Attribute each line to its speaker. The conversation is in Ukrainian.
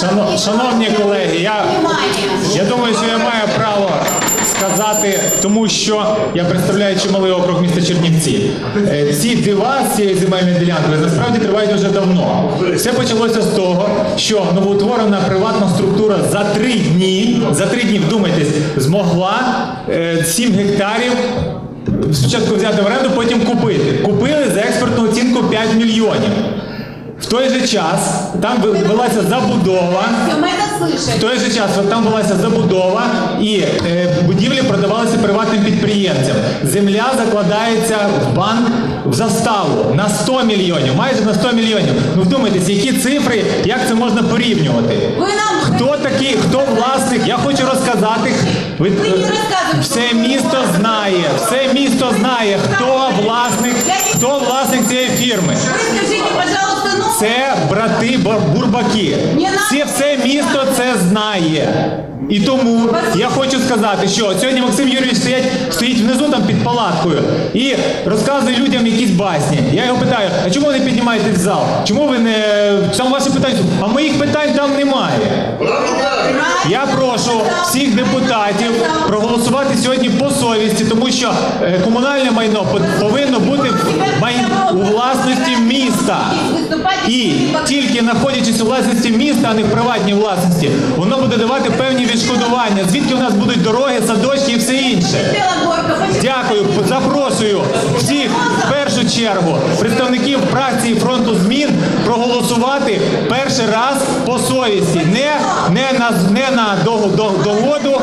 Speaker 1: Шано- Шановні колеги, я, я думаю, що я маю право сказати, тому що я представляю чималий округ міста Чернівці. Е, Ці дива з цією земельною ділянкою насправді тривають вже давно. Все почалося з того, що новоутворена приватна структура за три дні, за три дні, вдумайтесь, змогла е, 7 гектарів спочатку взяти в оренду, потім купити. Купили за експортну оцінку 5 мільйонів. В той же час там ви- велася забудова.
Speaker 2: Мы это слышали.
Speaker 1: В той же час от там велася забудова і е, будівлі продавалися приватним підприємцям. Земля закладається в банк в заставу на 100 мільйонів, майже на 100 мільйонів. Ну вдумайтесь, які цифри, як це можна порівнювати?
Speaker 2: Вы нам
Speaker 1: Хто такий, хто власник? Я хочу розказати. Ви,
Speaker 2: Ви не розказуєте.
Speaker 1: все місто знає, все місто знає, хто власник, хто власник цієї фірми. Це брати Бурбаки. Всі, все місто це знає. І тому я хочу сказати, що сьогодні Максим Юрійович стоять, стоїть внизу там під палаткою і розказує людям якісь басні. Я його питаю, а чому ви не піднімаєтесь в зал? Чому ви не. Там ваші питання, а моїх питань там немає. Я прошу всіх депутатів проголосувати сьогодні по совісті, тому що е, комунальне майно повинно бути у власності міста. І тільки знаходячись у власності міста, а не в приватній власності, воно буде давати певні відшкодування, звідки у нас будуть дороги, садочки і все інше. Дякую, запрошую всіх в першу чергу представників фракції фронту змін проголосувати перший раз по совісті, не, не на не на дого- до- догоду